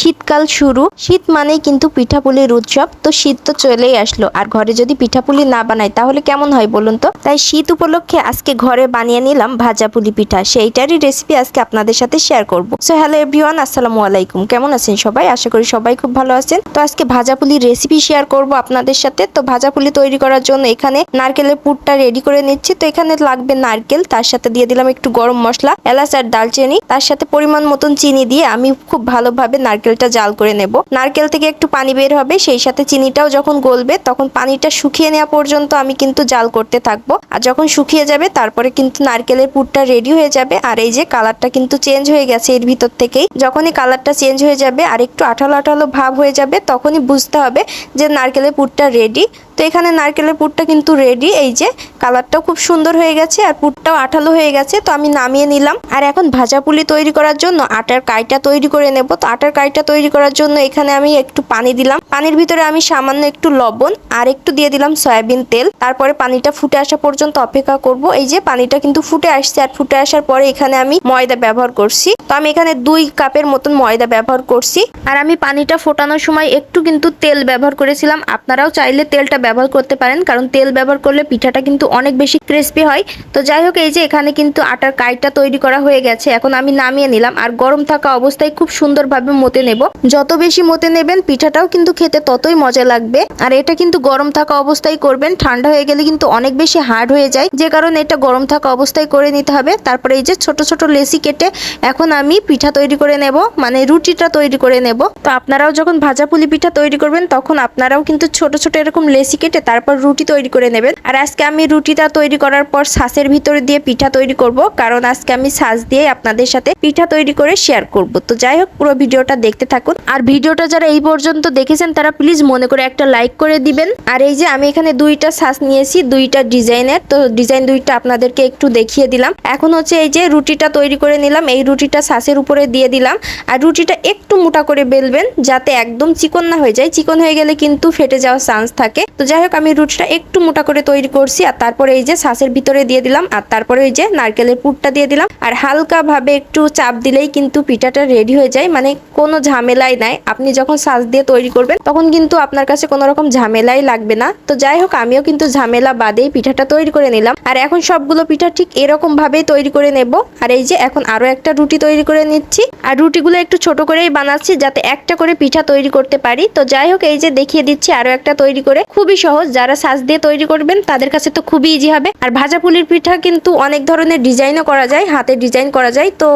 শীতকাল শুরু। শীত মানেই কিন্তু পিঠাপুলির উৎসব। তো শীত তো চলেই আসলো। আর ঘরে যদি পিঠাপুলি না বানাই, তাহলে কেমন হয় বলুন তো? তাই শীত উপলক্ষে আজকে ঘরে বানিয়ে নিলাম ভাজা পুলি পিঠা। সেইটারই রেসিপি আজকে আপনাদের সাথে শেয়ার করব। সো হ্যালো এভরিওয়ান আসসালামু আলাইকুম। কেমন আছেন সবাই? আশা করি সবাই খুব ভালো আছেন। তো আজকে ভাজা পুলির রেসিপি শেয়ার করব আপনাদের সাথে। তো ভাজা পুলি তৈরি করার জন্য এখানে নারকেলের পুরটা রেডি করে নিচ্ছি। তো এখানে লাগবে নারকেল। তার সাথে দিয়ে দিলাম একটু গরম মশলা, এলাচ আর দালচিনি তার সাথে পরিমাণ মতন চিনি দিয়ে আমি খুব ভালোভাবে নারকেলটা জাল করে নেব। নারকেল থেকে একটু পানি বের হবে, সেই সাথে চিনিটাও যখন গলবে, তখন পানিটা শুকিয়ে নেওয়া পর্যন্ত আমি কিন্তু জাল করতে থাকব। আর যখন শুকিয়ে যাবে, তারপরে কিন্তু নারকেলের পুরটা রেডি হয়ে যাবে। আর এই যে কালারটা কিন্তু চেঞ্জ হয়ে গেছে এর ভিতর থেকেই। যখনই কালারটা চেঞ্জ হয়ে যাবে, আর একটু আঠালো আঠালো ভাব হয়ে যাবে, তখনই বুঝতে হবে যে নারকেলের পুরটা রেডি তো এখানে নারকেলের পুরটা কিন্তু রেডি এই যে কালারটাও খুব সুন্দর হয়ে গেছে আর পুরটাও আঠালো হয়ে গেছে, তো আমি নামিয়ে নিলাম। আর এখন ভাজা পুলি তৈরি করার জন্য আটার কাইটা তৈরি করে নেব। তো আটার কাইটা তৈরি করার জন্য এখানে আমি একটু পানি দিলাম। পানির ভিতরে আমি সামান্য একটু লবণ আর একটু দিয়ে দিলাম সয়াবিন তেল। তারপরে পানিটা ফুটে আসা পর্যন্ত অপেক্ষা করব। এই যে, পানিটা কিন্তু ফুটে আসছে আর ফুটে আসার পরে এখানে আমি ময়দা ব্যবহার করছি। তো আমি এখানে দুই কাপের মতন ময়দা ব্যবহার করছি। আর আমি পানিটা ফোটানোর সময় একটু কিন্তু তেল ব্যবহার করেছিলাম। আপনারাও চাইলে তেলটা ব্যবহার করতে পারেন, কারণ তেল ব্যবহার করলে পিঠাটা কিন্তু অনেক বেশি ক্রিস্পি হয়। তো যাই হোক, এই যে এখানে কিন্তু আটার কাইটা তৈরি করা হয়ে গেছে, এখন আমি নামিয়ে নিলাম। আর গরম থাকা অবস্থায় খুব সুন্দরভাবে মতে নেব। যত বেশি মতে নেবেন, পিঠাটাও কিন্তু খেতে ততই মজা লাগবে। আর এটা কিন্তু গরম থাকা অবস্থায় করবেন, ঠান্ডা হয়ে গেলে কিন্তু অনেক বেশি হার্ড হয়ে যায়। যে কারণে এটা গরম থাকা অবস্থায় করে নিতে হবে। তারপরে এই যে ছোট ছোট লেসি কেটে এখন আমি পিঠা তৈরি করে নেব মানে রুটিটা তৈরি করে নেব। তো আপনারাও যখন ভাজা পুলি পিঠা তৈরি করবেন, তখন আপনারাও কিন্তু ছোট ছোট এরকম লেসি কেটে তারপর রুটি তৈরি করে নেবেন। আর আজকে আমি রুটিটা তৈরি করার পর শ্বাসের ভিতরে দিয়ে পিঠা তৈরি করব, কারণ আজকে আমি শ্বাস দিয়ে আপনাদের সাথে পিঠা তৈরি করে শেয়ার করব। তো যাই হোক, পুরো ভিডিওটা দেখতে থাকুন। আর ভিডিওটা যারা এই পর্যন্ত দেখেছেন, তারা প্লিজ মনে করে একটা লাইক করে দিবেন। আর এই যে আমি এখানে দুইটা শ্বাস নিয়েছি, দুইটা ডিজাইনের। তো ডিজাইন দুইটা আপনাদেরকে একটু দেখিয়ে দিলাম। এখন হচ্ছে এই যে রুটিটা তৈরি করে নিলাম, এই রুটিটা শ্বাসের উপরে দিয়ে দিলাম। আর রুটিটা একটু মোটা করে বেলবেন, যাতে একদম চিকন না হয়ে যায়। চিকন হয়ে গেলে কিন্তু ফেটে যাওয়ার চান্স থাকে। তো যাই হোক, আমি রুটিটা একটু মোটা করে তৈরি করছি আর তারপরে এই যে শ্বাসের ভিতরে দিয়ে দিলাম আর তারপরে ওই যে নারকেলের পুরটা দিয়ে দিলাম। আর হালকা ভাবে একটু চাপ দিলেই কিন্তু পিঠাটা রেডি হয়ে যায় মানে কোনো ঝামেলাই নাই। আপনি যখন শ্বাস দিয়ে তৈরি করবেন, তখন কিন্তু আপনার কাছে কোনো রকম ঝামেলাই লাগবে না। তো যাই হোক, আমিও কিন্তু ঝামেলা বাদেই পিঠাটা তৈরি করে নিলাম। আর এখন সবগুলো পিঠা ঠিক এরকম ভাবেই তৈরি করে নেব। আর এই যে এখন আরও একটা রুটি তৈরি করে নিচ্ছি। আর রুটিগুলো একটু ছোট করেই বানাচ্ছি, যাতে একটা করে পিঠা তৈরি করতে পারি। তো যাই হোক, এই যে দেখিয়ে দিচ্ছি আরও একটা তৈরি করে। খুবই সহজ। যারা সাজ দিয়ে তৈরি করবেন, তাদের কাছে তো খুবই ইজি হবে। আর ভাজা পুলির পিঠা কিন্তু অনেক ধরনের ডিজাইনও করা যায়, হাতে ডিজাইন করা যায়। তো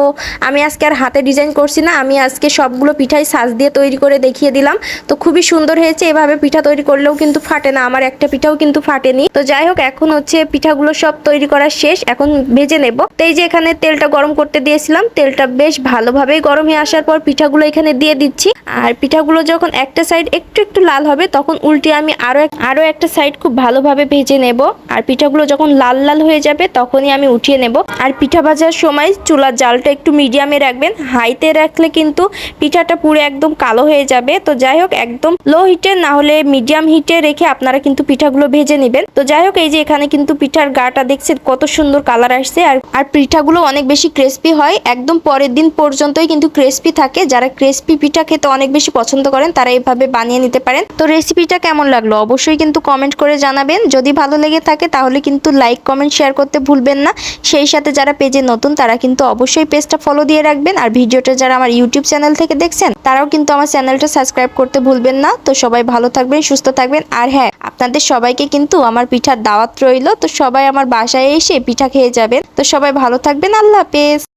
আমি আজকে আর হাতে ডিজাইন করছি না, আমি আজকে সবগুলো পিঠাই সাজ দিয়ে তৈরি করে দেখিয়ে দিলাম। তো খুবই সুন্দর হয়েছে, এভাবে পিঠা তৈরি করলেও কিন্তু ফাটে না, আমার একটা পিঠাও কিন্তু ফাটেনি। তো যাই হোক, এখন হচ্ছে পিঠাগুলো সব তৈরি করা শেষ, এখন ভেজে নেব। তো এই যে এখানে তেলটা গরম করতে দিয়েছিলাম, তেলটা বেশ ভালোভাবেই গরম হয়ে আসার পর পিঠাগুলো এখানে দিয়ে দিচ্ছি। আর পিঠাগুলো যখন একটা সাইড একটু একটু লাল হবে, তখন উল্টে আমি আরও এক- আরও একটা সাইড খুব ভালোভাবে ভেজে নেব। আর পিঠাগুলো যখন লাল লাল হয়ে যাবে, তখনই আমি উঠিয়ে নেব। আর পিঠা ভাজার সময় চুলার জালটা একটু মিডিয়ামে রাখবেন। হাইতে রাখলে কিন্তু পিঠাটা পুরো একদম কালো হয়ে যাবে। তো যাই হোক, একদম লো হিটে না হলে মিডিয়াম হিটে রেখে আপনারা কিন্তু পিঠাগুলো ভেজে নেবেন। তো যাই হোক, এই যে এখানে কিন্তু পিঠার গাটা দেখছেন কত সুন্দর কালার আসছে। আর আর পিঠাগুলো অনেক বেশি ক্রিস্পি হয়। একদম পরের দিন পর্যন্তই কিন্তু ক্রিস্পি থাকে। যারা ক্রেসপি পিঠা খেতে অনেক বেশি পছন্দ করেন, তারা এইভাবে বানিয়ে নিতে পারেন। তো রেসিপিটা কেমন লাগল? অবশ্যই কিন্তু কমেন্ট করে জানাবেন। যদি ভালো লেগে থাকে তাহলে কিন্তু লাইক কমেন্ট শেয়ার করতে ভুলবেন না। সেই সাথে যারা পেজে নতুন, তারা কিন্তু অবশ্যই পেজটা ফলো দিয়ে রাখবেন। আর ভিডিওটা যারা আমার ইউটিউব চ্যানেল থেকে দেখছেন, তারাও কিন্তু আমার চ্যানেলটা সাবস্ক্রাইব করতে ভুলবেন না। তো সবাই ভালো থাকবেন, সুস্থ থাকবেন। আর হ্যাঁ আপনাদের সবাইকে কিন্তু আমার পিঠার দাওয়াত রইল। তো সবাই আমার বাসায় এসে পিঠা খেয়ে যাবেন। তো সবাই ভালো থাকবেন। আল্লাহ হাফেজ।